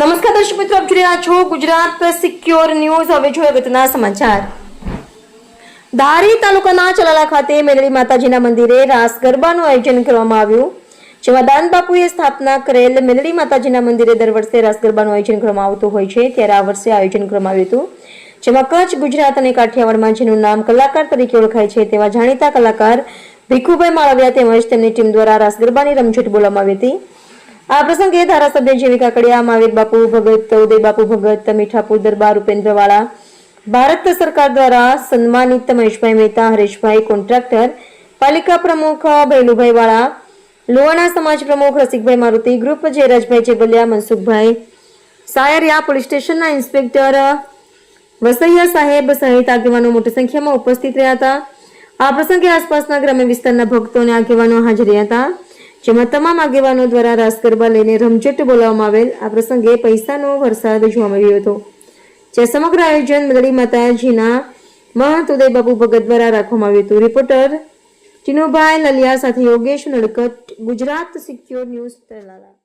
નમસ્કાર દર્શક મિત્રો, આપ જોઈ રહ્યા છો ગુજરાત સિક્યોર ન્યૂઝ. હવે જોઈએ અગત્યના સમાચાર. ધારી તાલુકાના ચલાલા ખાતે મેલડી માતાજીના મંદિરે રાસ ગરબાનું આયોજન કરવામાં આવ્યું. જેમાં દાન બાપુએ સ્થાપના કરેલ મેલડી માતાજીના મંદિરે દર વર્ષે રાસ ગરબાનું આયોજન કરવામાં આવતું હોય છે. ત્યારે આ વર્ષે આયોજન કરવામાં આવ્યું હતું. જેમાં કચ્છ, ગુજરાત અને કાઠિયાવાડમાં, જેનું નામ કલાકાર તરીકે ઓળખાય છે, તેવા જાણીતા કલાકાર ભીખુભાઈ માળવિયા તેમજ તેમની ટીમ દ્વારા રાસ ગરબાની રમઝટ બોલવામાં આવી હતી. આ પ્રસંગે ધારાસભ્ય જેવી કાકડિયા મહાવીર બાપુ ભગત, ઉદય બાપુ ભગત, મીઠાપુર દરબાર ઉપેન્દ્રવાળા, ભારત સરકાર દ્વારા સન્માનિત મહેશભાઈ મહેતા, હરેશભાઈ કોન્ટ્રાક્ટર, પાલિકા પ્રમુખ ભૈલુભાઈ વાળા, લોહાણા સમાજ પ્રમુખ રસિકભાઈ મારુતિ, ગ્રુપ જયરાજભાઈ ચેબલિયા, મનસુખભાઈ સાયરિયા, પોલીસ સ્ટેશનના ઇન્સ્પેક્ટર વસૈયા સાહેબ સહિત આગેવાનો મોટી સંખ્યામાં ઉપસ્થિત રહ્યા હતા. આ પ્રસંગે આસપાસના ગ્રામ્ય વિસ્તારના ભક્તો અને આગેવાનો હાજર રહ્યા હતા. જેમાં તમામ આગેવાનો દ્વારા રાસ ગરબા લઈને રમઝટ બોલાવવામાં આવેલ. આ પ્રસંગે પૈસાનો વરસાદ જોવા મળ્યો હતો. જે સમગ્ર આયોજન મદડી માતાજીના મહંત ઉદયબાબુ ભગત દ્વારા રાખવામાં આવ્યું હતું. રિપોર્ટર ચિનુભાઈ લલિયા સાથે યોગેશ નડકટ, ગુજરાત સિક્યોર ન્યૂઝ, તલાલા.